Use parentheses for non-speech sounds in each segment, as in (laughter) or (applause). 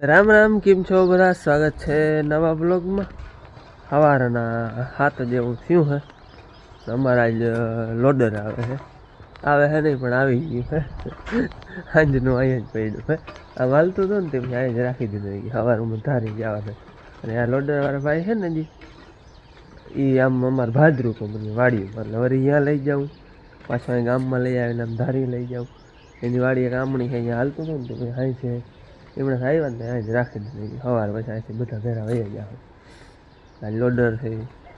રામ રામ, કેમ છો બધા? સ્વાગત છે નવા બ્લોગમાં સવારના હાથ જેવું થયું હે. અમારા જ લોડર આવે છે આવે છે નહીં, પણ આવી ગયું હે. સાંજનું અહીંયા જ પડ્યું હે. આ વાલતું હતું ને તે અહીંયા જ રાખી દીધું સવારમાં ધારી જવા અને આ લોડરવાળા ભાઈ છે ને જી એ આમ અમારે ભાદરું કંપની વાડીયું એટલે વળી અહીંયા લઈ જાઉં. પાછું અહીં ગામમાં લઈ આવીને આમ ધારી લઈ જાઉં. એની વાડી એક આમણી છે, અહીંયા હાલતું હતું ને તો પછી અહીં છે એમણે આવ્યા ને જ રાખી દીધી. સવાર પછી અહીંથી બધા ભેરા વહી ગયા આ લોડર છે,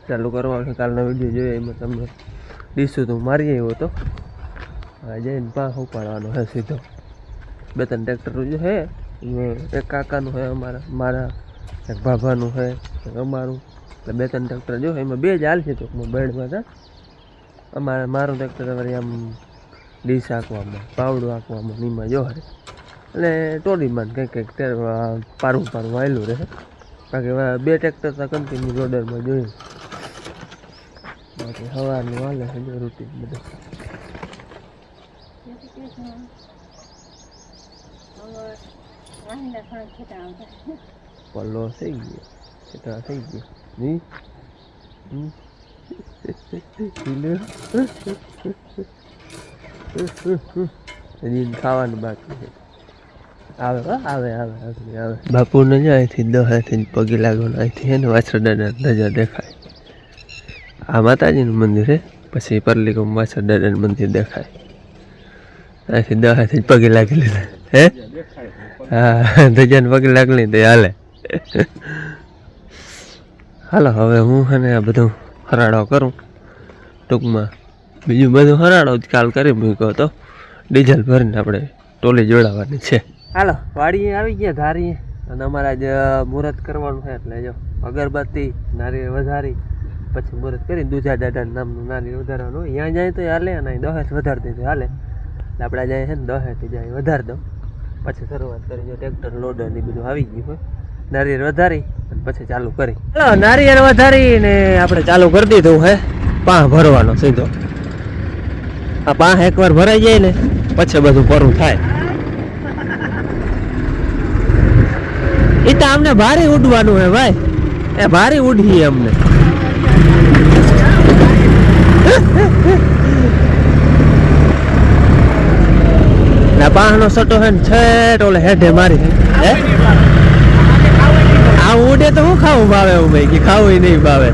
ચાલુ કરવાનું છે, કાલનો વીડિયો જોયો એમાં તમને ડીશું તો મારી આવ્યો હતો. હા જઈને પાંખ ઉપાડવાનો છે સીધો. બે ત્રણ ટ્રેક્ટર જો છે એક કાકાનું હે અમારા, મારા, એક ભાભાનું એક અમારું. એટલે બે ત્રણ ટ્રેક્ટર જો એમાં બે જ હાલશે છે ટૂંકમાં બેડમાં હતા અમારે, મારું ટ્રેક્ટર અમારે આમ ડીશ આંકવામાં, પાવડું આંકવામાં નીમાં જો હરે એટલે ટોલીમાં કંઈક કંઈક પારું પારું વાયેલું રહે. બાકી બે ટ્રેક્ટર તો કન્ટિન્યુ રોડરમાં જોયું. બાકી હવાનું હાલે છે જો રૂટીન બધું. પલ્લો થઈ ગયો. છેટા થઈ ગયો. હજી ખાવાનું બાકી છે. આવે આવે આવે આવે બાપુને જ અહીંથી દહેથી પગે લાગવાનું, અહીંથી હે ને વાછર ધજા દેખાય. આ માતાજીનું મંદિર છે પછી પરલીકમ વાછર દાદાનું મંદિર દેખાય. અહીંથી દહેથી લાગી લીધા, હે? હા ધજાને પગે લાગલી તો હાલે. હાલો, હવે હું અને આ બધું હરાડો કરું. ટૂંકમાં બીજું બધું હરાડો જ કાલ કરી મૂક્યો તો ડીઝલ ભરીને આપણે ટોલી જોડાવાની છે. હાલો, વાડીએ આવી ગયા ધારીએ. અને અમારા જ મુહૂર્ત કરવાનું છે એટલે જો, અગરબત્તી, નારિયેળ વધારી, પછી મુહૂર્ત કરી દૂધા દાદા નામનું નારી વધારવાનું અહીંયા જાય તો હાલે, અને દહેજ વધારતી દીધું હાલે. એટલે આપણે જાય છે ને દહેજ જાય વધારી દઉં. પછી શરૂઆત કરી, જો ટ્રેક્ટર, લોડર ને બધું આવી ગયું હોય. નારિયેળ વધારી, અને પછી ચાલુ કરી. ચાલો નારિયેળ વધારી ને આપણે ચાલુ કરી દીધું હે. પાહ ભરવાનો સીધો. આ પાહ એકવાર ભરાઈ જાય ને, પછી બધું પૂરું થાય. એ તો અમને ભારે ઉડવાનું હે ભાઈ. એ ભારે ઉડીએ અમને. ના, પાહનો સટો હે ને છેટ હેઠે મારી. હે? આ ઉડે તો હું ખાવું ભાવે હું ભાઈ, કે ખાવું નહીં ભાવે.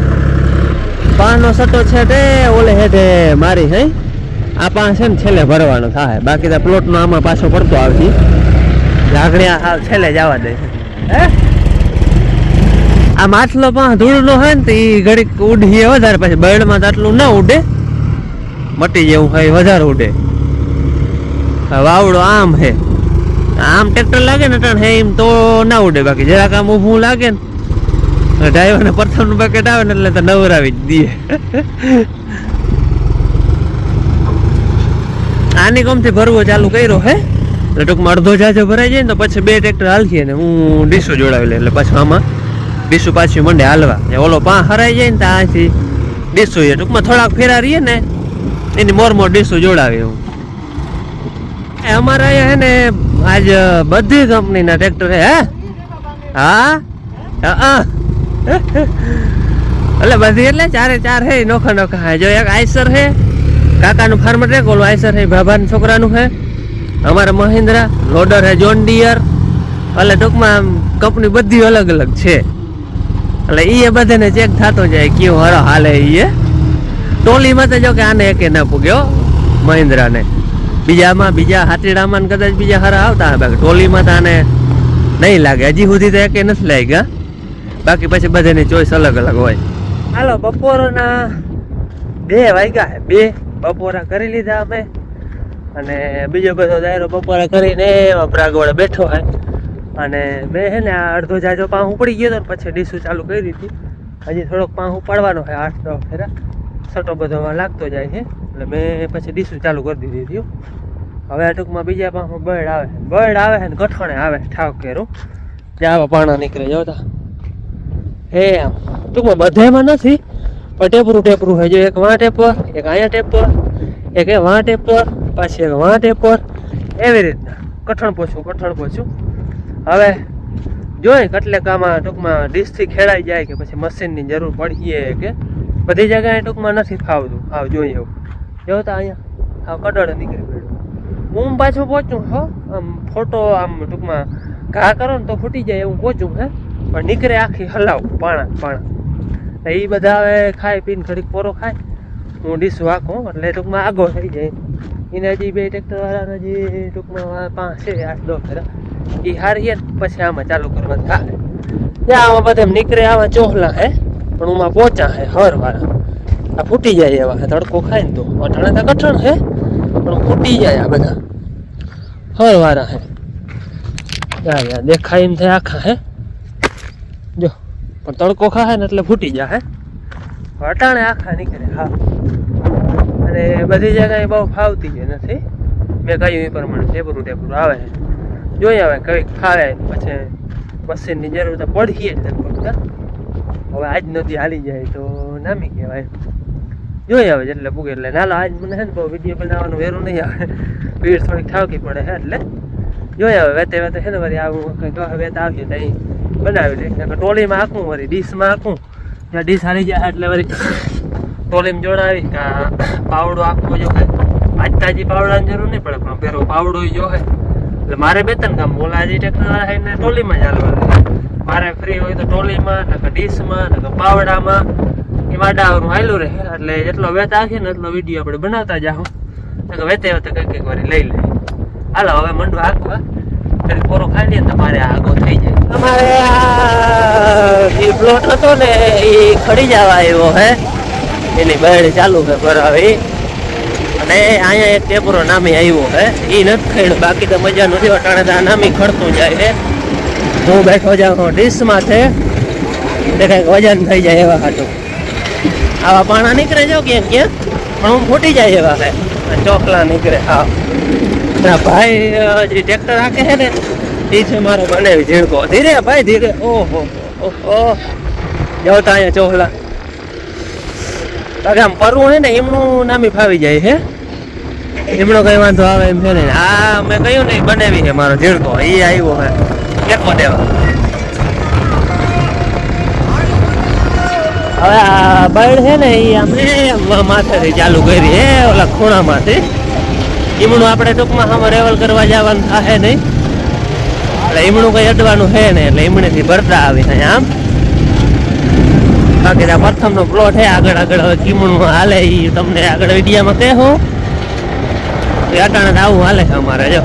પાહનો સટો છે તે ઓલે હેઠે મારી, હે? આ પાન છે ને છેલ્લે ભરવાનો થાય બાકી તો પ્લોટનો આમાં પાછો પડતો આવતી. લાગણી હાલ છેલ્લે જવા દે. હે આ માછલો પણ ધૂળનો હોય ને તો એ ઘડીક ઉડીએ વધારે પછી બળમાં તો આટલું ના ઉડે. મટી જેવું હોય વધારે ઉડે. વાવડો આમ હે. આમ ટ્રેક્ટર લાગે ને ટાણ હે એમ તો ના ઉડે. બાકી જરાક આમ ઊભું લાગે ને ડ્રાઈવરને પ્રથમનું બકેટ આવે ને એટલે તો નવરાવી જ દઈએ. (laughs) આની કોમથી ભરવો ચાલુ કર્યો હે. એટલે ટૂંકમાં અડધો જાજો ભરાઈ જાય ને તો પછી બે ટ્રેક્ટર હાલખીએ ને હું ડીસો જોડાવી લે એટલે પાછું આમાં ડીસુ પાછી મંડે હાલવા. ઓલો પા હરાઈ જાય ને તો આથી ડીસુ એ ટૂંકમાં થોડાક ફેરા રહીએ ને એની મોર મોર ડીસુ જોડાવે એ અમારે અહીંયા હે ને આજ બધી કંપનીના ટ્રેક્ટર હે, હા? હા? એટલે બધી એટલે ચારે ચાર હે, નોખા નોખા હે. જો એક આઈસર હે, કાકાનું ફાર્મર ટ્રેક ઓલું આઈસર હે, ભાભાના છોકરાનું હે. અમારે મહિન્દ્રા, લોડર હે જોન ડિયર એટલે ટૂંકમાં કંપની બધી અલગ અલગ છે. એટલે એ બધાને ચેક થતો જાય કયો હરો હાલે એ ટોલીમાં તો જો કે આને એકે ના પૂગ્યો મહિન્દ્રાને. બીજામાં, બીજા હાટીડામાં કદાચ બીજા હરા આવતા બાકી ટોલીમાં તો આને નહીં લાગે. હજી સુધી તો એકે નથી લાગ્યા બાકી પછી બધાની ચોઈસ અલગ અલગ હોય. હાલો, બપોરના બે વાગ્યા બે. બપોરા કરી લીધા અમે. અને બીજો બધો દાયરો બપોરે કરીને પ્રાગવડે બેઠો હે અને મેં હે ને આ અડધો જાજો પાંખ ઉપડી ગયો હતો ને પછી ડીશું ચાલુ કરી હતી. હજી થોડોક પાંખ ઉપાડવાનો છે આઠ દસ ફેરા. સટો બધો લાગતો જાય છે એટલે મેં પછી ડીશું ચાલુ કરી દીધી હતી હવે આ ટૂંકમાં બીજા પાંખમાં બળ આવે બર્ડ આવે ને ગઠણે આવે ઠાવ કેરું આવા પાણા નીકળે જોતા હે આમ. ટૂંકમાં બધામાં નથી, પણ ટેપરું ટેપરું હોય. જો એક વાં ટેપર, એક અહીંયા ટેપર, એક એ વાં ટેપર પાછી એક વાં ટેપર એવી રીતના. કઠણ પોછું કઠણ પોછું. હવે જોઈ કેટલે કામાં ટૂંકમાં ડીશથી ખેડાઈ જાય કે પછી મશીનની જરૂર પડીએ કે બધી જગ્યાએ ટૂંકમાં નથી ફાવતું. આવ જોઈએ એવું જો તો અહીંયા આવ કડળ નીકળી પડ્યું. હું પાછું પહોંચું, હો. આમ ફોટો આમ ટૂંકમાં ઘા કરો ને તો ફૂટી જાય એવું પહોંચું, હે. પણ નીકળે આખી હલાવ, પાણા પાણા. એ બધા હવે ખાઈ પીને ઘડીક પોરો ખાય. હું ડીશ વાંકું એટલે ટૂંકમાં આગો થઈ જાય. એને હજી બે ટ્રેક્ટર વાળાને હજી ટૂંકમાં પાંચ છે, આઠ દો ફેરા એ હારીએ પછી આમાં ચાલુ કરવાનું થાય ત્યાં આમાં બધા નીકળે આવા ચોહલા હે, પણ ઉમાં પોચા હે, હર વાળા આ ફૂટી જાય એવા તડકો ખાય ને તો. અટાણે તો કઠણ હે, પણ ફૂટી જાય આ બધા. હર વાળા હે. યા યા દેખાય એમ થાય આખા હે. જો, પણ તડકો ખાય ને એટલે ફૂટી જાય હે. અટાણે આખા નીકળે, હા. અને બધી જગ્યાએ બહુ ફાવતી છે નથી. મેં કહ્યું એ પ્રમાણે ટેબરું ટેબરું આવે છે. જોઈ આવે કંઈક ફાવે, પછી મશીનની જરૂર તો પડીએ જ લગભગ હવે આજ નદી હાલી જાય તો નામી કહેવાય. જોઈ આવે એટલે પૂગે એટલે. નાલો આજ મને છે ને બહુ વીડિયો બનાવવાનું વેરું નહીં આવે. ભીડ થોડીક ઠાવકી પડે છે એટલે. જોઈ આવે, વેતે વેતે છે ને વળી આવું કંઈક વેત આવીએ તો બનાવી લે. ટોળીમાં આખું વળી, ડીશમાં આખું જ્યાં ડીશ હારી જાય એટલે વળી ટોલીમાં જોડાવી કે પાવડો આપવો જોઈએ આજ તાજી પાવડાની જરૂર નહીં પડે, પણ પેલો પાવડો જોઈએ એટલે મારે બે ત્રણ કામ બોલાજી ટેકનોલોજી આવીને ટોલીમાં જ મારે ફ્રી હોય તો ટોલીમાં, નકર ડીશમાં, નકર પાવડામાં. એ માડાવાનું હાલ્યું રહે. એટલે જેટલો વેત આખીએ ને એટલો વીડિયો આપણે બનાવતા જાઉં નકર વેતે વેતે કંઈક કંઈક વારી લઈ લઈએ. હાલો, હવે મંડું હાંકવા ફરી પોરો ખાઈ ને તમારે આગો થઈ જાય. અમારે આ પ્લોટ હતો ને એ ખડી જવા આવ્યો હે. એની બહેણ ચાલુ છે ભરાવી. અને અહીંયા એક ટેપરો નામી આવ્યો હે એ નથી ખેડ બાકી તો મજા નથી અટાણે તો નામી ખડતું જાય છે. હું બેઠો જાઉં ડીશમાં છે. તે કંઈક વજન થઈ જાય એવા હાટું. આવા પાણા નીકળે જો ક્યાંક ક્યાંક. પણ હું ફૂટી જાય એવા છે. ચોકલા નીકળે. હા. ભાઈ હજી ટ્રેક્ટર રાખે છે ને એ છે મારો બનાવી ઝીણકો. ધીરે, ભાઈ, ધીરે. ઓહો ઓહો. જાઓ તો અહીંયા ચોકલા કારણ કે આમ પરવું છે ને, એમનું નામી ફાવી જાય છે એમનો કઈ વાંધો આવે એમ છે ને. આ મેં કહ્યું ને, બનાવી છે મારો ઝીણકો. એ આવ્યો હે. કેકો દેવા. હવે આ બળ છે ને એ અમે માથેથી ચાલુ કરી હે, ઓલા ખૂણામાંથી. એમનું આપણે ટૂંકમાં આમાં રેવલ કરવા જવાનું થાય નહીં. એટલે એમનું કઈ અડવાનું છે ને, એટલે એમણેથી ભરતા આવી થાય આમ. બાકી આ પ્રથમનો પ્લોટ છે આગળ આગળ હવે કીમણું હાલે એ તમને આગળ વિડીયામાં કહેવું એ અટાણે આવું હાલે છે અમારે, જો.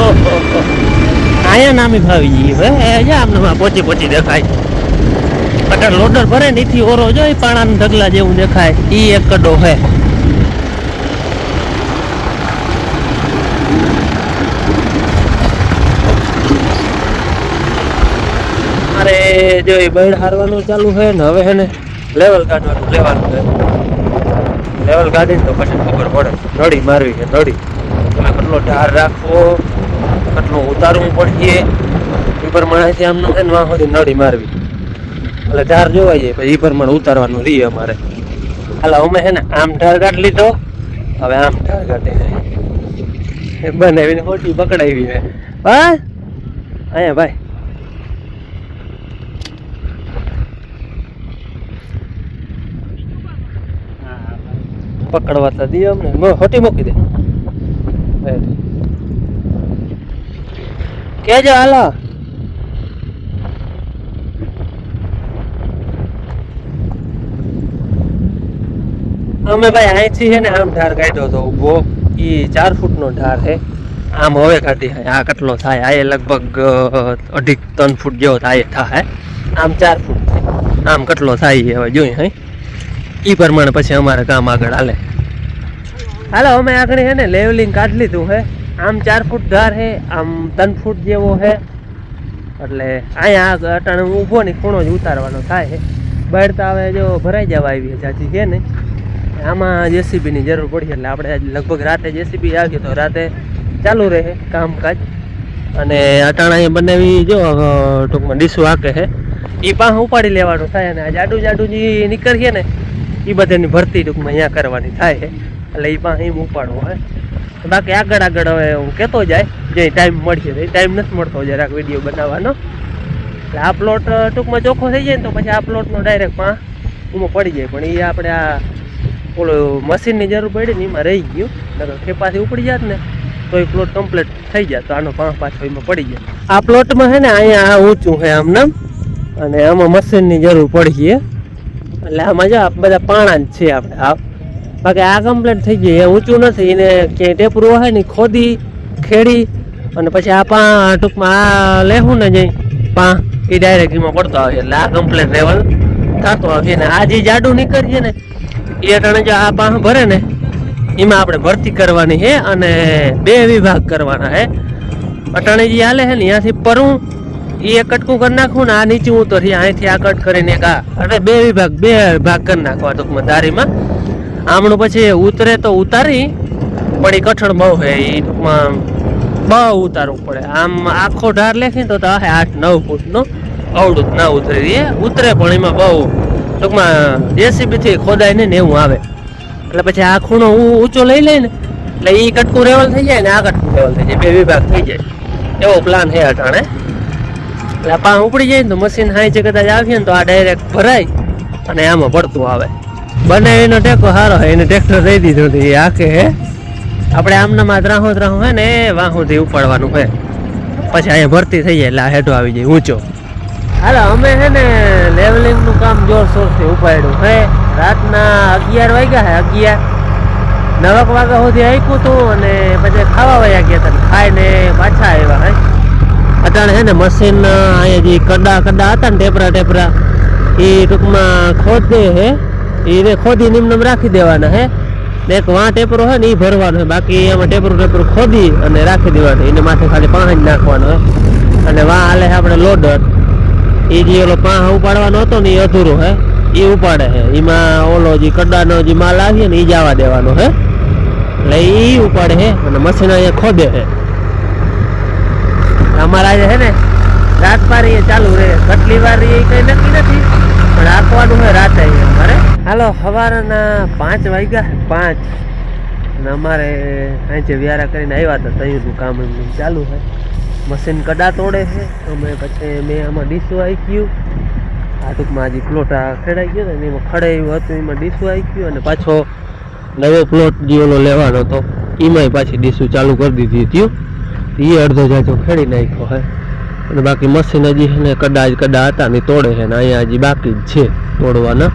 ઓહો. અહીંયા નામી ફાવી જઈએ હવે આમને પોચી પોચી દેખાય. અત્યારે લોડર ભરે ને એથી ઓરો જો પાણાના ઢગલા જેવું દેખાય, ઈ એક કડો હે મારે જો એ બળ હારવાનું ચાલુ છે ને, હવે છે ને લેવલ કાઢવાનું, લેવાનું છે. લેવલ કાઢીને તો પછી ખબર પડે. નળી મારવી છે, નળી. તમે કેટલો ઢાર રાખવો કેટલું ઉતારવું પડશે, એ પ્રમાણેથી આમ નથી ને વાં સુધી નળી મારવી. એટલે ઢાર જોવાઈ જાય પછી એ પ્રમાણે ઉતારવાનું રહીએ અમારે. હાલ, અમે છે ને આમ ઢાર કાઢી લીધો. હવે આમ ઢાર કાઢી જાય બનાવીને ખોટી પકડાવી હે? બસ અહીંયા ભાઈ. પકડવા તો અમને. હોટી મૂકી દે. કેજો હાલો. અમે ભાઈ અહીંથી છે ને આમ ઢાર કાઢ્યો હતો ઊભો. એ ચાર ફૂટનો ઢાર છે. આમ હવે કાઢી આ કેટલો થાય? આ લગભગ અઢી ત્રણ ફૂટ જેવો થાય થાય. આમ ચાર ફૂટ આમ કેટલો થાય હવે જોઈએ હે? એ પ્રમાણે પછી અમારે કામ આગળ હાલે. હાલો, અમે આગળ છે ને, લેવલિંગ કાઢી લીધું હે. આમ ચાર ફૂટ ધાર હે, આમ ત્રણ ફૂટ જેવો હે. એટલે અહીંયા અટાણે ઊભો ને ખૂણો જ ઉતારવાનો થાય છે તો હવે જો ભરાઈ જવા આવી જાજી છે ને. આમાં જેસીબીની જરૂર પડી, એટલે આપણે લગભગ રાતે જેસીબી આવીએ તો રાતે ચાલુ રહે કામકાજ. અને અટાણા બનાવી જો ટૂંકમાં ડીશું આકે છે એ પાસે ઉપાડી લેવાનું થાય અને આ જાડું જાડુ જે નીકળીએ ને. એ બધાની ભરતી ટૂંકમાં અહીંયા કરવાની થાય છે. એટલે એ પણ અહીં ઉપાડવો હોય. બાકી આગળ આગળ હવે હું કહેતો જાય, જે ટાઈમ મળશે એ ટાઈમ નથી મળતો જરાક વીડિયો બનાવવાનો. એટલે આ પ્લોટ ટૂંકમાં ચોખ્ખો થઈ જાય ને તો પછી આ પ્લોટનો ડાયરેક્ટ પા ઉમાં પડી જાય. પણ એ આપણે આ ઓલું મશીનની જરૂર પડી ને એમાં રહી ગયું. નકર ખેપાથી ઉપડી જાત ને, તો એ પ્લોટ કમ્પ્લીટ થઈ જાય. તો આનો પાંચ પાછો એમાં પડી જાય. આ પ્લોટમાં છે ને અહીંયા આ ઊંચું છે આમ નામ. અને આમાં મશીનની જરૂર પડી છે. એટલે આમાં જો બધા પાણા જ છે આપણે. આ બાકી આ કમ્પ્લીટ થઈ ગઈ એ ઊંચું નથી. એને ક્યાંય ટેપરું હોય ને ખોદી, ખેડી અને પછી આ પા ટૂંકમાં આ લેવું ને જઈ પા એ ડાયરેક્ટ એમાં પડતો આવે. એટલે આ કમ્પ્લેટ લેવલ થતો આવે. ને આ જે જાડું નીકળીએ ને, એ અટાણે જો આ પા ભરે ને, એમાં આપણે ભરતી કરવાની છે અને બે વિભાગ કરવાના છે અટાણે જે હાલે છે ને ત્યાંથી પરવું એ એક કટકું કરી નાખું ને આ નીચે ઉતરી અહીંથી આ કટ કરીને એક એટલે બે વિભાગ, બે ભાગ કરી નાખવા ટૂંકમાં ધારીમાં. આમણું પછી ઉતરે તો ઉતારી, પણ એ કઠણ બહુ હે એ ટૂંકમાં બહુ ઉતારવું પડે. આમ આખો ઢાર લેખી તો હે આઠ, નવ ફૂટનો અવડું ના ઉતરી. એ ઉતરે પણ એમાં બહુ ટૂંકમાં જેસીબીથી ખોદાય ને એવું આવે. એટલે પછી આ ખૂણો ઊંચો લઈ લે ને એટલે એ કટકું રેવલ થઈ જાય ને આ કટકું રેવલ થઈ જાય. બે વિભાગ થઈ જાય. એવો પ્લાન છે અટાણે. એટલે પા ઉપડી જાય ને તો મશીન હાઈ છે કદાચ આવીએ ને તો આ ડાયરેક્ટ ભરાય અને આમાં પડતું આવે. બને એનો ટેકો સારો હોય, એને ટ્રેક્ટર દઈ દીધું હતું, એ આખે આપણે આમનામાં ત્રાહો ત્રાહો હે ને, એ વાહુથી ઉપાડવાનું હોય. પછી અહીંયા ભરતી થઈ જાય એટલે આ હેઠો આવી જાય ઊંચો. હાલો, અમે છે ને લેવલિંગનું કામ જોરશોરથી ઉપાડ્યું હે. રાતના અગિયાર વાગ્યા હે, અગિયાર. નવક વાગ્યા સુધી આપ્યું હતું અને પછી ખાવા વયા ગયા હતા ખાઈને પાછા આવ્યા હે. અટાણે છે ને મશીન અહીંયા જે કડા કડા હતા ને ટેપરા ટેપરા એ ટૂંકમાં ખોદે હે. એને ખોદી નિમનમ રાખી દેવાના હે. ને એક વાં ટેપરો હોય ને એ ભરવાનો હોય બાકી એમાં ટેપરું ટેપરું ખોદી અને રાખી દેવાનું એને માથે ખાલી પાણી જ નાખવાનું હોય અને વાં હાલે છે આપણે લોડર. એ જે ઓલો પાહ ઉપાડવાનો હતો ને એ અધૂરો હે. એ ઉપાડે છે એમાં ઓલો જે કડાનો જે માલ આવીએ ને એ જવા દેવાનો હે. એટલે એ ઉપાડે છે અને મશીન અહીંયા ખોદે છે અમારા આજે છે ને, રાત પારી ચાલુ રહે. કેટલી વાર એ કઈ નક્કી નથી, પણ રાખવાનું હોય રાતે અમારે. હાલો, સવારના પાંચ વાગ્યા, પાંચ. અને અમારે અહીં વ્યારા કરીને આવ્યા હતા તૈયારનું કામ એમનું ચાલુ છે. મશીન કડા તોડે છે. અમે પછી મેં આમાં ડીસું આવી આ ટૂંકમાં હજી પ્લોટ આ ખેડાઈ ગયો ને એમાં ખડાયું હતું, એમાં ડીસું આવી ગયું અને પાછો નવો પ્લોટ જે લેવાનો હતો. એમાંય પાછી ડીશું ચાલુ કરી દીધી હતી એ અડધો જાજો ખેડી નાખ્યો હે. અને બાકી મશીન હજી છે ને કડા જ કડા હતા ને તોડે છે ને અહીંયા હજી બાકી જ છે તોડવાના.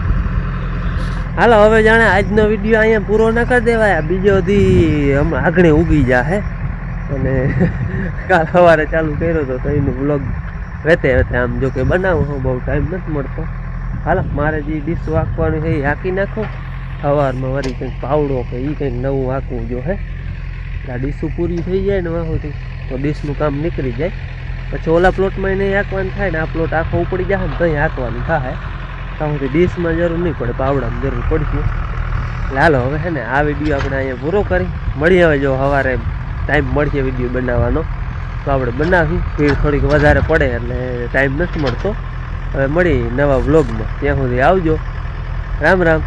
હાલો, હવે જાણે આજનો વીડિયો અહીંયા પૂરો ન કરી દેવાય. બીજો દી આગળ ઉગી જાહે અને (laughs) કાલ સવારે ચાલુ કર્યો હતો તો એનું બ્લોગ વેતે વેતે આમ જો કે બનાવું હું, બહુ ટાઈમ નથી મળતો. હાલો, મારે જે ડીશ વાંકવાનું છે એ હાંકી નાખો. સવારમાં વળી કંઈક પાવડો કે એ કંઈક નવું હાંકવું જો હે. આ ડીશું પૂરી થઈ જાય ને વાહોથી. તો ડીશનું કામ નીકળી જાય. પછી ઓલા પ્લોટમાં એને હાંકવાનું થાય ને, આ પ્લોટ આખો ઉપડી જાય ને, તો અહીં હાંકવાનું થાય. કારણ સુધી ડીશમાં જરૂર નહીં પડે, પાવડામાં જરૂર પડશે. હાલો, હવે છે ને, આ વીડિયો આપણે અહીંયા પૂરો કરી. મળી હવે જો સવારે ટાઈમ મળશે વીડિયો બનાવવાનો. તો આપણે બનાવી ભીડ થોડીક વધારે પડે એટલે ટાઈમ નથી મળતો. હવે મળી નવા વ્લોગમાં. ત્યાં સુધી આવજો. રામ રામ.